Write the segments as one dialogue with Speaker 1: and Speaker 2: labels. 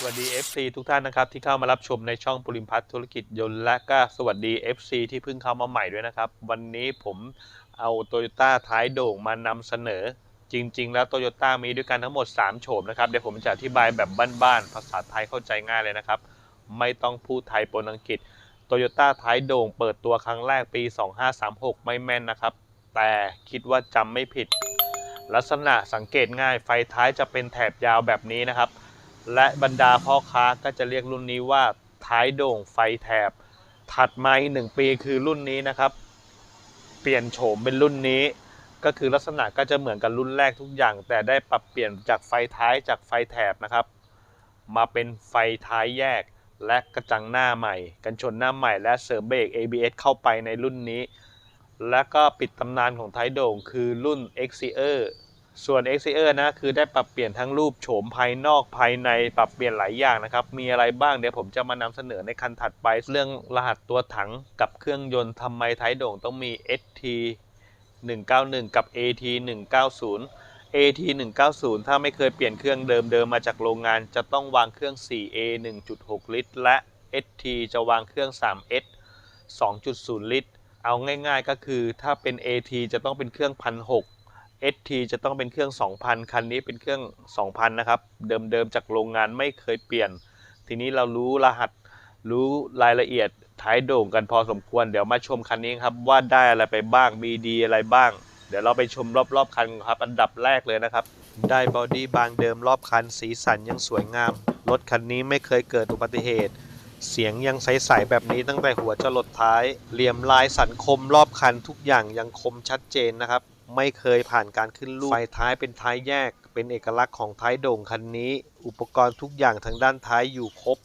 Speaker 1: สวัสดี FC ทุกท่านนะครับที่เข้ามารับชมในช่องปุริมพัฒน์ธุรกิจยนต์และก็สวัสดี FC ที่เพิ่งเข้ามาใหม่ด้วยนะครับ วันนี้ผมเอาโตโยต้าท้ายโด่งมานำเสนอ จริง ๆ แล้วโตโยต้ามีด้วยกันทั้งหมด 3 โฉมนะครับเดี๋ยวผมจะอธิบายแบบบ้านๆภาษาไทยเข้าใจง่ายเลยนะครับ ไม่ต้องพูดไทยปนอังกฤษโตโยต้าท้ายโด่งเปิดตัวครั้งแรกปี 2536 ไม่แม่นนะครับ แต่คิดว่าจำไม่ผิด ลักษณะสังเกตง่ายไฟท้ายจะเป็นแถบยาวแบบนี้นะครับ และบรรดาพ่อค้าก็จะเรียกรุ่นนี้ว่าท้ายโด่งไฟแถบ ถัดมาอีกหนึ่งปีคือรุ่นนี้นะครับ เปลี่ยนโฉมเป็นรุ่นนี้ ก็คือลักษณะก็จะเหมือนกับรุ่นแรกทุกอย่าง แต่ได้ปรับเปลี่ยนจากไฟท้ายจากไฟแถบนะครับ มาเป็นไฟท้ายแยก และกระจังหน้าใหม่ กันชนหน้าใหม่และเสริมเบรก ABS เข้าไปในรุ่นนี้ และก็ปิดตำนานของท้ายโด่งคือรุ่น Xcer ส่วน Xcer นะคือได้ปรับเปลี่ยนทั้งรูปโฉมภายนอกภายในปรับเปลี่ยนหลายอย่างนะครับ มีอะไรบ้างเดี๋ยวผมจะมานำเสนอในคันถัดไป เรื่องรหัสตัวถังกับเครื่องยนต์ทำไมท้ายโด่งต้องมี ST 191 กับ AT 190 AT 190 ถ้าไม่เคยเปลี่ยนเครื่องเดิมเดิมมาจากโรงงาน จะต้องวางเครื่อง 4A 1.6 ลิตร และ ST จะวางเครื่อง 3S 2.0 ลิตร เอาง่ายๆก็คือถ้าเป็น AT จะต้องเป็นเครื่อง1,600 ST จะต้องเป็นเครื่อง 2,000 คันนี้เป็นเครื่อง 2,000 นะครับ เดิมๆจากโรงงานไม่เคยเปลี่ยน ทีนี้เรารู้รหัสรู้รายละเอียดท้ายโด่งกันพอสมควร เดี๋ยวมาชมคันนี้ครับว่าได้อะไรไปบ้าง มีดีอะไรบ้าง เดี๋ยวเราไปชมรอบๆคันครับ อันดับแรกเลยนะครับ ได้บอดี้บางเดิมรอบคันสีสันยังสวยงาม รถคันนี้ไม่เคยเกิดอุบัติเหตุ เสียงยังใสๆแบบนี้ตั้งแต่หัวจรดท้าย เหลี่ยมลายสันคมรอบคันทุกอย่างยังคมชัดเจนนะครับ ไม่เคยผ่านการขึ้นรูปไฟท้ายเป็นท้ายแยก เป็นเอกลักษณ์ของท้ายโด่งคันนี้ อุปกรณ์ทุกอย่างทางด้านท้ายอยู่ครบ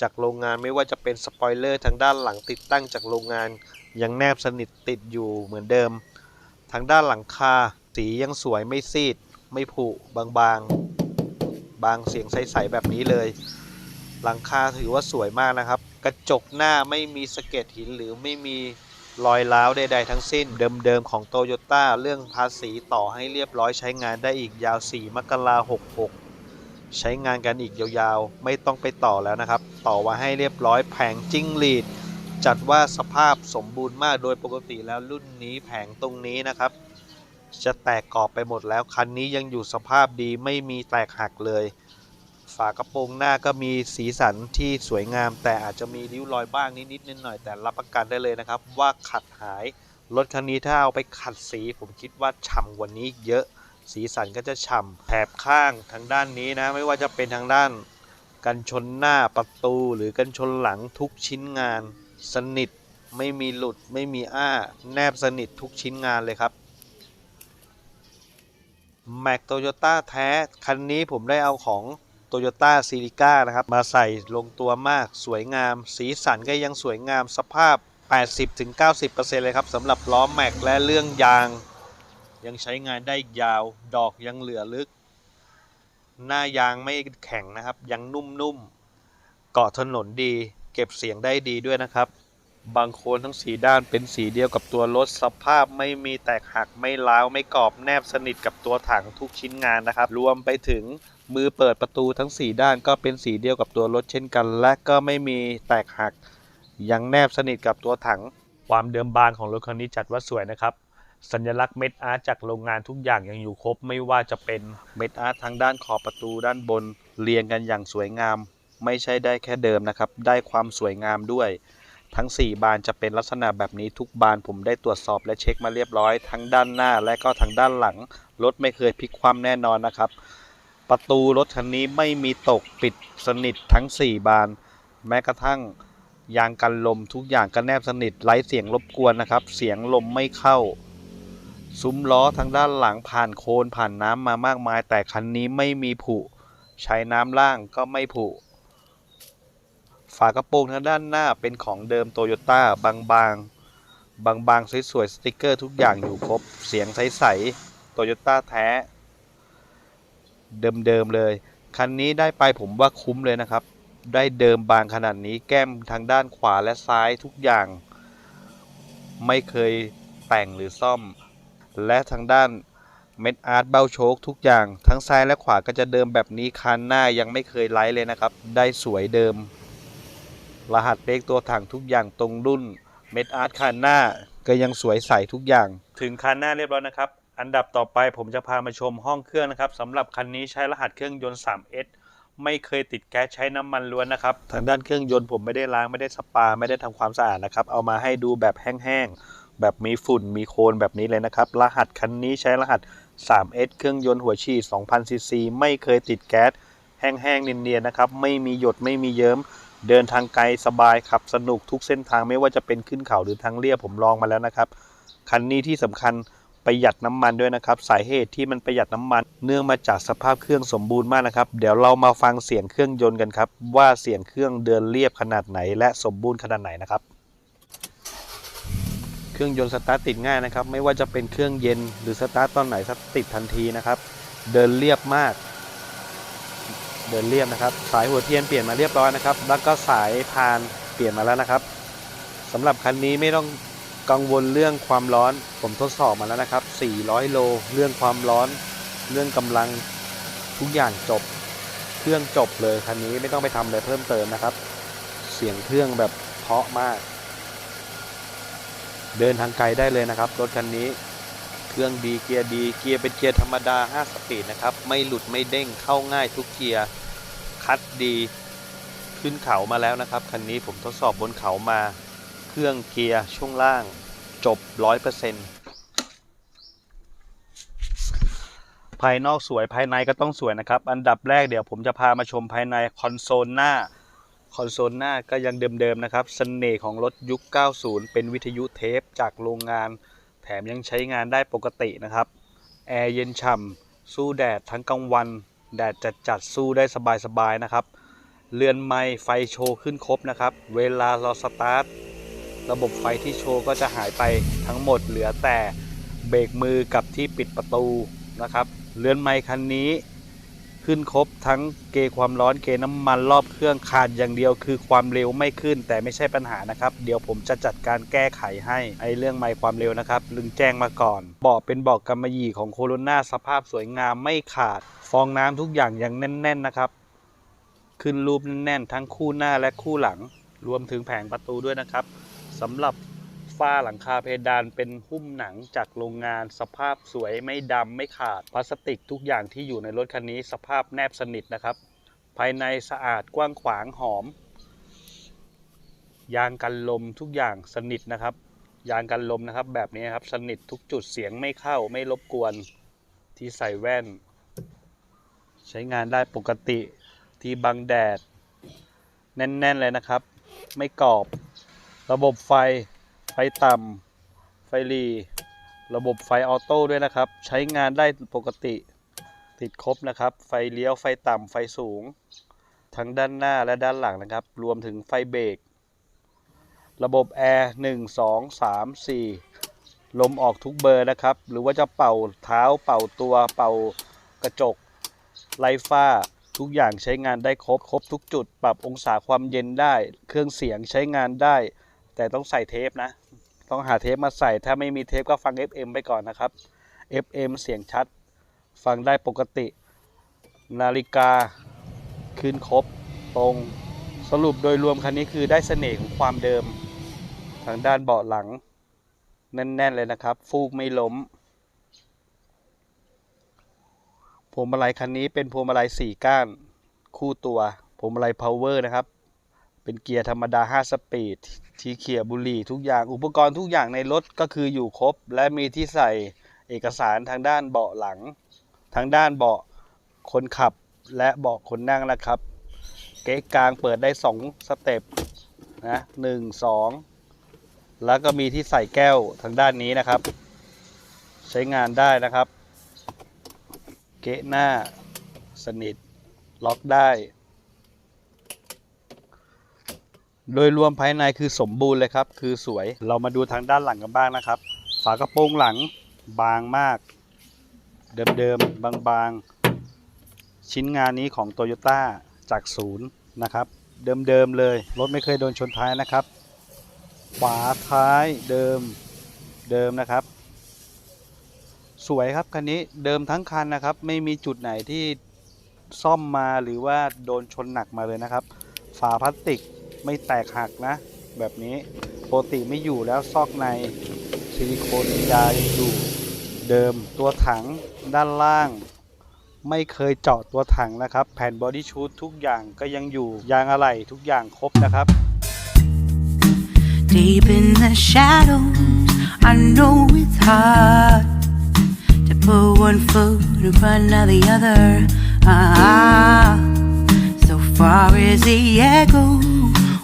Speaker 1: จากโรงงานไม่ว่าจะเป็นสปอยเลอร์ทางด้านหลังติดตั้งจากโรงงาน ยังแนบสนิทติดอยู่เหมือนเดิม ทางด้านหลังคา สียังสวยไม่ซีด ไม่ผุบางๆ บางเสียงใสๆแบบนี้เลย หลังคาถือว่าสวยมากนะครับ กระจกหน้าไม่มีสะเก็ดหินหรือไม่มี รอยร้าวใดๆทั้งสิ้นเดิมๆของโตโยต้าเรื่องภาษีต่อให้เรียบร้อยใช้งานได้อีกยาว 4 มกราคม66ใช้งานกันอีกยาวๆ ไม่ต้องไปต่อแล้วนะครับ ต่อมาให้เรียบร้อยแผงจิ้งหรีด จัดว่าสภาพสมบูรณ์มากโดยปกติแล้วรุ่นนี้แผงตรงนี้นะครับ จะแตกกรอบไปหมดแล้วคันนี้ยังอยู่สภาพดีไม่มีแตกหักเลย ฝากระโปรงหน้าก็มีสีสันที่สวยงาม แต่อาจจะมีริ้วรอยบ้างนิดๆหน่อยๆแต่รับประกันได้เลยนะครับ ว่าขัดหายรถคันนี้ถ้าเอาไปขัดสี ผมคิดว่าฉ่ำกว่านี้เยอะสีสันก็จะฉ่ำแถบข้างทางด้านนี้นะ ไม่ว่าจะเป็นทางด้านกันชนหน้าประตูหรือกันชนหลังทุกชิ้นงาน สนิทไม่มีหลุดไม่มีอ้า แนบสนิททุกชิ้นงานเลยครับแม็กโตโยต้าแท้ คันนี้ผมได้เอาของ โตโยต้าซีริก้านะครับ มาใส่ลงตัวมากสวยงาม สีสันก็ยังสวยงามสภาพ 80-90%เลยครับสำหรับล้อแม็กและเรื่องยาง ยังใช้งานได้ยาวดอกยังเหลือลึก หน้ายางไม่แข็งนะครับ ยังนุ่มๆเกาะถนนดี เก็บเสียงได้ดีด้วยนะครับบางโคนทั้งสีด้านเป็นสีเดียวกับตัวรถสภาพไม่มีแตกหักไม่ล้าวไม่กรอบแนบสนิทกับตัวถังทุกชิ้นงานนะครับ รวมไปถึง มือเปิดประตูทั้ง 4 ด้านก็เป็นสีเดียวกับตัวรถเช่นกัน และก็ไม่มีแตกหัก ยังแนบสนิทกับตัวถัง ความเดิมบางของรถคันนี้จัดว่าสวยนะครับ สัญลักษณ์เม็ดอาร์ตจากโรงงานทุกอย่างยังอยู่ครบ ไม่ว่าจะเป็นเม็ดอาร์ตทางด้านขอบประตูด้านบน เรียงกันอย่างสวยงาม ไม่ใช่ได้แค่เดิมนะครับ ได้ความสวยงามด้วย ทั้ง 4 บานจะเป็นลักษณะแบบนี้ทุกบานผมได้ตรวจสอบและเช็คมาเรียบร้อย ทั้งด้านหน้าและก็ทางด้านหลังรถไม่เคยพลิกคว่ำแน่นอนนะครับ ประตูรถคันนี้ไม่มีตกปิดสนิททั้ง 4 บาน แม้กระทั่งยางกันลมทุกอย่างก็แนบสนิทไร้เสียงรบกวนนะครับ เสียงลมไม่เข้า ซุ้มล้อทางด้านหลังผ่านโคลนผ่านน้ำมามากมาย แต่คันนี้ไม่มีผุ ใช้น้ำล่างก็ไม่ผุ ฝากระโปรงทางด้านหน้าเป็นของเดิมโตโยต้าบางๆบางๆสวยๆสติกเกอร์ทุกอย่างอยู่ครบ เสียงใสๆโตโยต้าแท้ เดิมๆเลย คันนี้ได้ไปผมว่าคุ้มเลยนะครับ ได้เดิมบางขนาดนี้แก้มทางด้านขวาและซ้ายทุกอย่าง ไม่เคยแต่งหรือซ่อม และทางด้านเม็ดอาร์ตเบ้าโชคทุกอย่าง ทั้งซ้ายและขวาก็จะเดิมแบบนี้คันหน้ายังไม่เคยไลท์เลยนะครับ ได้สวยเดิม รหัสเลขตัวถังทุกอย่างตรงรุ่นเม็ดอาร์ตคันหน้าก็ยังสวยใสทุกอย่าง ถึงคันหน้าเรียบร้อยนะครับ อันดับต่อไปผมจะพามาชมห้องเครื่องนะครับสำหรับคันนี้ใช้รหัสเครื่องยนต์ 3S ไม่เคยติดแก๊สใช้น้ำมันล้วนนะครับ ทางด้านเครื่องยนต์ผมไม่ได้ล้างไม่ได้สปา ไม่ได้ทำความสะอาดนะครับ เอามาให้ดูแบบแห้งๆ แบบมีฝุ่นมีโคลนแบบนี้เลยนะครับ รหัสคันนี้ใช้รหัส 3S เครื่องยนต์หัวฉีด 2,000ซีซีไม่เคยติดแก๊สแห้งๆเนียนๆนะครับ ไม่มีหยดไม่มีเยิ้ม เดินทางไกลสบายขับสนุกทุกเส้นทางไม่ว่าจะเป็นขึ้นเขาหรือทางเรียบผมลองมาแล้วนะครับ คันนี้ที่สำคัญ ประหยัดน้ำมันด้วยนะครับ สาเหตุที่มันประหยัดน้ำมัน เนื่องมาจากสภาพเครื่องสมบูรณ์มากนะครับ เดี๋ยวเรามาฟังเสียงเครื่องยนต์กันครับ ว่าเสียงเครื่องเดินเรียบขนาดไหน และสมบูรณ์ขนาดไหนนะครับ เครื่องยนต์สตาร์ทติดง่ายนะครับ ไม่ว่าจะเป็นเครื่องเย็นหรือสตาร์ทตอนไหนสตาร์ติดทันทีนะครับ เดินเรียบมาก เดินเรียบนะครับ สายหัวเทียนเปลี่ยนมาเรียบร้อยนะครับ แล้วก็สายพานเปลี่ยนมาแล้วนะครับสำหรับคันนี้ไม่ต้อง กังวลเรื่องความร้อน ผมทดสอบมาแล้วนะครับ 400 โล เรื่องความร้อน เรื่องกำลัง ทุกอย่างจบ เครื่องจบเลยคันนี้ไม่ต้องไปทำอะไรเพิ่มเติมนะครับ เสียงเครื่องแบบเพาะมาก เดินทางไกลได้เลยนะครับ รถคันนี้ เครื่องดีเกียร์ดี เกียร์เป็นเกียร์ธรรมดา 5 สปีดนะครับ ไม่หลุดไม่เด้ง เข้าง่ายทุกเกียร์ คัดดี ขึ้นเขามาแล้วนะครับ คันนี้ผมทดสอบบนเขามา เครื่องเกียร์ช่วงล่างจบ 100%ภายนอกสวยภายในก็ต้องสวยนะครับ อันดับแรกเดี๋ยวผมจะพามาชมภายในคอนโซลหน้าคอนโซลหน้าก็ยังเดิมๆนะครับสเสน่ห์ของรถยุค 90 เป็นวิทยุเทปจากโรงงาน แถมยังใช้งานได้ปกตินะครับแอร์เย็นฉ่ำสู้แดดทั้งกลางวัน แดดจัดจัดๆสู้ได้สบายๆนะครับ เรือนไม้ไฟโชว์ขึ้นครบนะครับ เวลาเราสตาร์ท ระบบไฟที่โชว์ก็จะหายไปทั้งหมดเหลือแต่เบรกมือกับที่ปิดประตูนะครับเรือนไม้คันนี้ขึ้นครบทั้งเกความร้อนเกน้ำมันรอบเครื่องขาดอย่างเดียวคือความเร็วไม่ขึ้น แต่ไม่ใช่ปัญหานะครับ เดี๋ยวผมจะจัดการแก้ไขให้ไอเรื่องไม้ความเร็วนะครับลึงแจ้งมาก่อนเบาะเป็นเบาะกำมะหยี่ของโคโรนาสภาพสวยงามไม่ขาด ฟองน้ำทุกอย่างยังแน่น ๆนะครับ ขึ้นรูปแน่นๆทั้งคู่หน้าและคู่หลัง รวมถึงแผงประตูด้วยนะครับ สำหรับฝ้าหลังคาเพดานเป็นหุ้มหนังจากโรงงาน สภาพสวยไม่ดำไม่ขาดพลาสติกทุกอย่างที่อยู่ในรถคันนี้สภาพแนบสนิทนะครับ ภายในสะอาดกว้างขวางหอม ยางกันลมทุกอย่างสนิทนะครับ ยางกันลมนะครับ แบบนี้ครับสนิททุกจุดเสียงไม่เข้าไม่รบกวนที่ใส่แว่น ใช้งานได้ปกติที่บังแดด แน่น ๆ เลยนะครับ ไม่กรอบ ระบบไฟ ไฟต่ำไฟรี ระบบไฟออโต้ด้วยนะครับ ใช้งานได้ปกติ ติดครบนะครับ ไฟเลี้ยว ไฟต่ำไฟสูง ทั้งด้านหน้าและด้านหลังนะครับ รวมถึงไฟเบรก ระบบแอร์1 2 3 4 ลมออกทุกเบอร์นะครับ หรือว่าจะเป่าเท้า เป่าตัว เป่ากระจก ไลฟ้าทุกอย่างใช้งานได้ครบ ครบทุกจุด ปรับองศาความเย็นได้ เครื่องเสียงใช้งานได้ แต่ต้องใส่เทปนะ ต้องหาเทปมาใส่ถ้าไม่มีเทปก็ฟัง FM ไปก่อนนะครับ FM เสียงชัด ฟังได้ปกติ นาฬิกาขึ้นครบตรงสรุปโดยรวมคันนี้คือได้เสน่ห์ของความเดิม ทางด้านเบาะหลัง แน่น ๆ เลยนะครับ ฟูกไม่ล้มพวงมาลัยคันนี้เป็นพวงมาลัยสี่ก้านคู่ตัวพวงมาลัย power นะครับ เป็นเกียร์ธรรมดา 5 สปีด ที่เขี่ยบุหรี่ทุกอย่างอุปกรณ์ทุกอย่างในรถก็คืออยู่ครบ และมีที่ใส่เอกสารทางด้านเบาะหลัง ทางด้านเบาะคนขับและเบาะคนนั่งนะครับ เก๊กกลางเปิดได้ 2 สเต็ปนะหนึ่งสองแล้วก็มีที่ใส่แก้วทางด้านนี้นะครับ ใช้งานได้นะครับ เก๊ะหน้าสนิทล็อกได้ โดยรวมภายในคือสมบูรณ์เลยครับ คือสวยเรามาดูทางด้านหลังกันบ้างนะครับ ฝากระโปรงหลังบางมาก เดิมๆบางๆ ชิ้นงานนี้ของโตโยต้าจากศูนย์นะครับ เดิมๆเลย รถไม่เคยโดนชนท้ายนะครับฝาท้ายเดิมเดิมนะครับ สวยครับคันนี้เดิมทั้งคันนะครับ ไม่มีจุดไหนที่ซ่อมมาหรือว่าโดนชนหนักมาเลยนะครับ ฝาพลาสติก ไม่แตกหักนะ แบบนี้ปกติไม่อยู่แล้วซอกในซิลิโคนยายังอยู่เดิมตัวถังด้านล่าง ไม่เคยเจาะตัวถังนะครับ แผ่นบอดี้ชูททุกอย่างก็ยังอยู่ยางอะไหล่ทุกอย่างครบนะครับ
Speaker 2: Deep in the shadows, I know it's hard to put one foot in front of the other. Ah, so far as the echoes.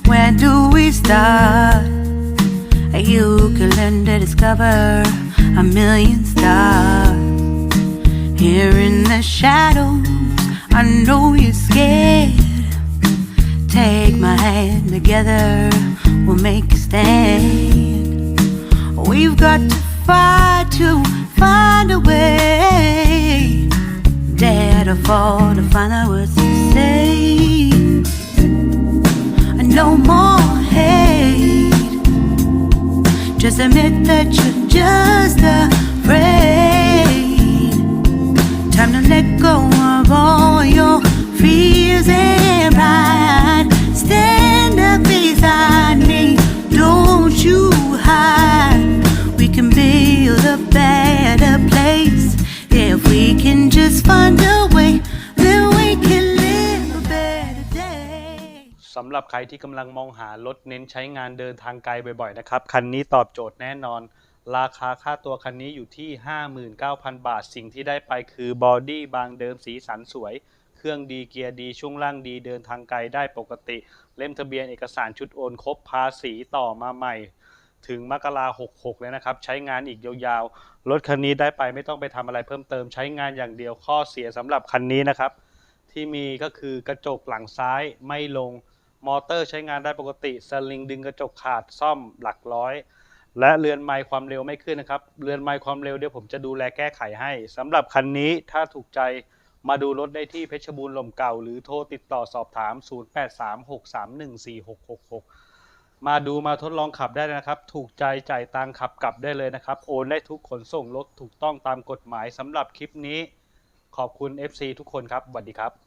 Speaker 2: Where do we start? You can learn to discover a million stars. Here in the shadows, I know you're scared. Take my hand together, we'll make a stand. We've got to fight to find a way. Dare to fall to find out what No more hate. Just admit that you're just afraid.
Speaker 1: สำหรับใครที่กำลังมองหารถเน้นใช้งานเดินทางไกลบ่อยๆนะครับ คันนี้ตอบโจทย์แน่นอน ราคาค่าตัวคันนี้อยู่ที่ 59,000 บาท สิ่งที่ได้ไปคือบอดี้บางเดิมสีสันสวย เครื่องดีเกียร์ดีช่วงล่างดีเดินทางไกลได้ปกติ เล่มทะเบียนเอกสารชุดโอนครบภาษีต่อมาใหม่ ถึงมกรา66เลยนะครับ ใช้งานอีกยาวๆ รถคันนี้ได้ไปไม่ต้องไปทำอะไรเพิ่มเติมใช้งานอย่างเดียวข้อเสียสำหรับคันนี้นะครับที่มีก็คือกระจกหลังซ้ายไม่ลง มอเตอร์ใช้งานได้ปกติสลิงดึงกระจกขาดซ่อมหลักร้อย และเรือนไมล์ความเร็วไม่ขึ้นนะครับ เรือนไมล์ความเร็วเดี๋ยวผมจะดูแลแก้ไขให้สำหรับคันนี้ถ้าถูกใจมาดูรถได้ที่เพชรบูรณ์ลมเก่า หรือโทรติดต่อสอบถาม 0836314666 มาดูมาทดลองขับได้นะครับ ถูกใจจ่ายตังขับกลับได้เลยนะครับ โอนได้ทุกขนส่งรถถูกต้องตามกฎหมายสำหรับคลิปนี้ ขอบคุณ FC ทุกคนครับสวัสดีครับ